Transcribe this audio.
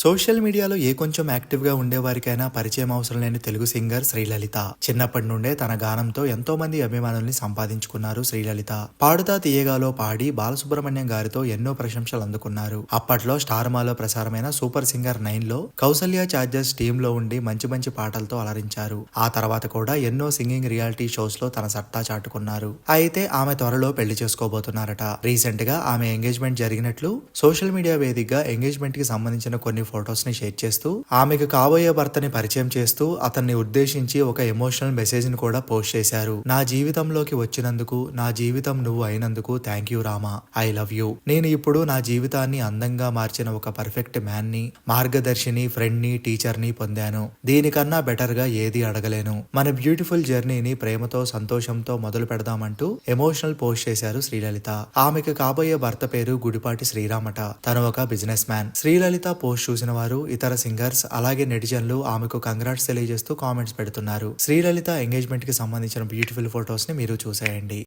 Social మీడియాలో ఏ కొంచెం యాక్టివ్గా పరిచయం అవసరం లేని తెలుగు సింగర్ శ్రీలలిత. చిన్నప్పటి నుండే తన గానంతో ఎంతో మంది అభిమానుల్ని సంపాదించుకున్నారు శ్రీలలిత. పాడుతా తీయగాలో పాడి బాలసుబ్రహ్మణ్యం గారితో ఎన్నో ప్రశంసలు అందుకున్నారు. అప్పట్లో స్టార్మాలో ప్రసారమైన సూపర్ సింగర్ నైన్లో కౌసల్య చార్జర్స్ టీమ్లో ఉండి మంచి మంచి పాటలతో అలరించారు. ఆ తర్వాత కూడా ఎన్నో సింగింగ్ రియాలిటీ షోస్లో తన సత్తా చాటుకున్నారు. అయితే ఆమె త్వరలో పెళ్ళి చేసుకోబోతున్నారట. రీసెంట్గా ఆమె ఎంగేజ్మెంట్ జరిగినట్లు సోషల్ మీడియా వేదికగా ఎంగేజ్మెంట్కి సంబంధించిన కొన్ని ఫొటోస్ని షేర్ చేస్తూ ఆమెకు కాబోయే భర్తని పరిచయం చేస్తూ అతన్ని ఉద్దేశించి ఒక ఎమోషనల్ మెసేజ్ని కూడా పోస్ట్ చేశారు. నా జీవితంలోకి వచ్చినందుకు నా జీవితం నువ్వు అయినందుకు thank you Rama. I love you. నేను ఇప్పుడు నా జీవితాన్ని అందంగా మార్చిన ఒక పర్ఫెక్ట్ మ్యాన్ని మార్గదర్శిని ఫ్రెండ్ని టీచర్ని పొందాను. దీనికన్నా బెటర్గా ఏది అడగలేను. మన బ్యూటిఫుల్ జర్నీని ప్రేమతో సంతోషంతో మొదలు పెడదామంటూ ఎమోషనల్ పోస్ట్ చేశారు శ్రీలలిత. ఆమెకు కాబోయే భర్త పేరు గుడిపాటి శ్రీరామట. తను ఒక బిజినెస్ మ్యాన్. శ్రీలలిత పోస్ట్ చూసిన వారు ఇతర సింగర్స్ అలాగే నెటిజన్లు ఆమెకు కంగ్రాట్స్ తెలియజేస్తూ కామెంట్స్ పెడుతున్నారు. శ్రీలలిత ఎంగేజ్మెంట్కి సంబంధించిన బ్యూటిఫుల్ ఫొటోస్ని మీరు చూసేయండి.